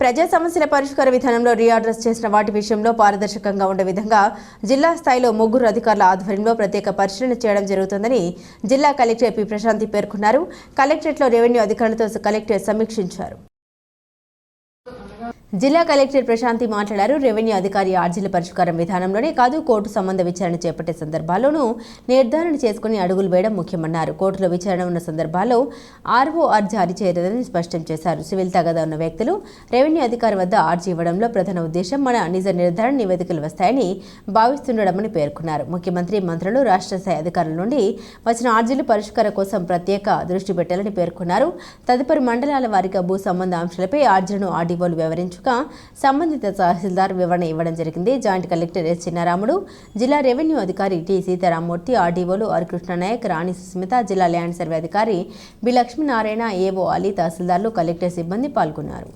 ప్రజా సమస్యల పరిష్కార విధానంలో రీఆర్డర్స్ చేసిన వాటి విషయంలో పారదర్శకంగా ఉండే విధంగా జిల్లా స్థాయిలో ముగ్గురు అధికారుల ఆధ్వర్యంలో ప్రత్యేక పరిశీలన చేయడం జరుగుతుందని జిల్లా కలెక్టర్ పి. ప్రశాంతి పేర్కొన్నారు. కలెక్టరేట్లో రెవెన్యూ అధికారులతో కలెక్టర్ సమీక్షించారు. జిల్లా కలెక్టర్ ప్రశాంతి మాట్లాడారు. రెవెన్యూ అధికారి ఆర్జీల పరిష్కారం విధానంలోనే కాదు కోర్టు సంబంధ విచారణ చేపట్టే సందర్భాల్లోనూ నిర్ధారణ చేసుకుని అడుగులు వేయడం ముఖ్యమన్నారు. కోర్టులో విచారణ ఉన్న సందర్భాల్లో ఆర్ఓఆర్ జారీ చేయలేదని స్పష్టం చేశారు. సివిల్ తగదా ఉన్న వ్యక్తులు రెవెన్యూ అధికారి వద్ద ఆర్జీ ఇవ్వడంలో ప్రధాన ఉద్దేశం మన నిజ నిర్ధారణ నివేదికలు వస్తాయని భావిస్తుండడమని పేర్కొన్నారు. ముఖ్యమంత్రి మంత్రులు రాష్ట్ర స్థాయి అధికారుల నుండి వచ్చిన ఆర్జీల పరిష్కారం కోసం ప్రత్యేక దృష్టి పెట్టాలని పేర్కొన్నారు. తదుపరి మండలాల వారిగా భూ సంబంధ అంశాలపై ఆర్జీలను ఆర్డీఓలు గా సంబంధిత తహసీల్దార్ వివరణ ఇవ్వడం జరిగింది. జాయింట్ కలెక్టర్ ఎస్ చిన్నారాముడు జిల్లా రెవెన్యూ అధికారి టి సీతారామూర్తి ఆర్డీఓలు ఆర్ కృష్ణనాయక్ రాణి సుస్మిత జిల్లా ల్యాండ్ సర్వే అధికారి బి లక్ష్మీనారాయణ ఏవో అలీ తహసీల్దార్లు కలెక్టర్ సిబ్బంది పాల్గొన్నారు.